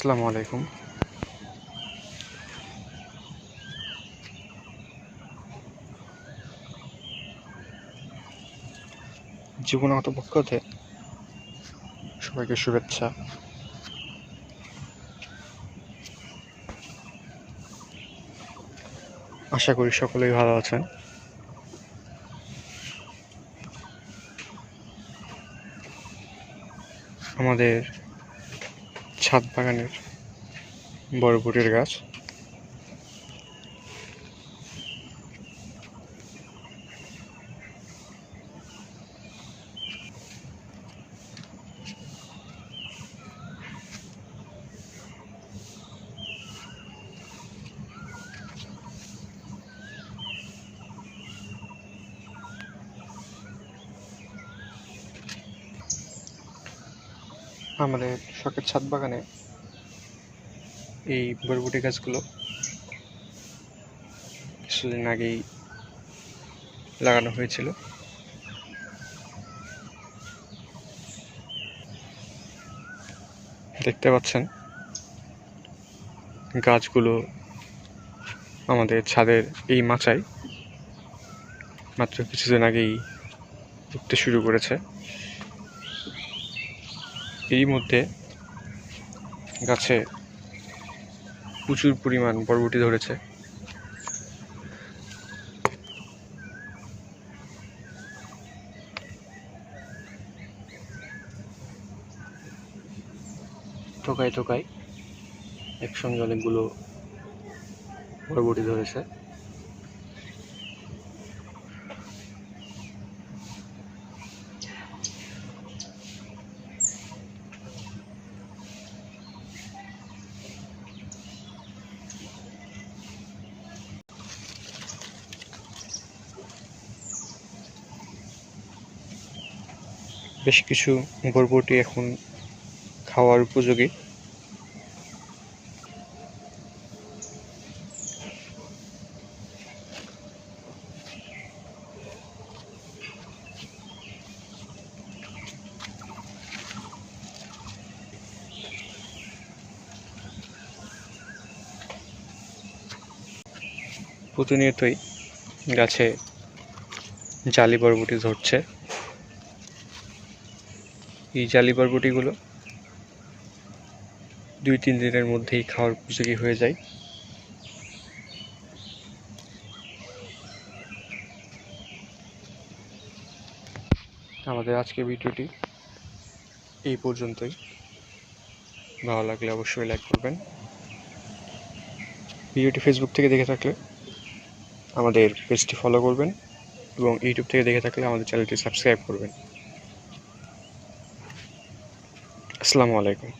আসসালামু আলাইকুম। জীবনগত পক্ষ হতে সবাইকে শুভেচ্ছা। আশা করি সকলেই ভালো আছেন। আমাদের ছাদ বাগানের বরবটির গাছ। আমাদের শখের ছাদ বাগানে এই বরবটি গাছগুলো কিছুদিন আগেই লাগানো হয়েছিল। দেখতে পাচ্ছেন, গাছগুলো আমাদের ছাদের এই মাচায় মাত্র কিছুদিন আগেই উঠতে শুরু করেছে। এই মধ্যে গাছে প্রচুর পরিমাণ বরবটি ধরেছে। ঠোকায় টোকায় একসঙ্গে অনেকগুলো বরবটি ধরেছে। বেশ কিছু বরবটি এখন খাওয়ার উপযোগী। প্রতিনিয়তই গাছে জালি বরবটি ধরছে। এই জালি বরবটিগুলো দুই তিন দিনের মধ্যেই খাওয়ার উপযোগী হয়ে যায়। আমাদের আজকে ভিডিওটি এই পর্যন্তই। ভালো লাগলে অবশ্যই লাইক করবেন। ভিডিওটি ফেসবুক থেকে দেখে থাকলে আমাদের পেজটি ফলো করবেন এবং ইউটিউব থেকে দেখে থাকলে আমাদের চ্যানেলটি সাবস্ক্রাইব করবেন। আসসালামু আলাইকুম।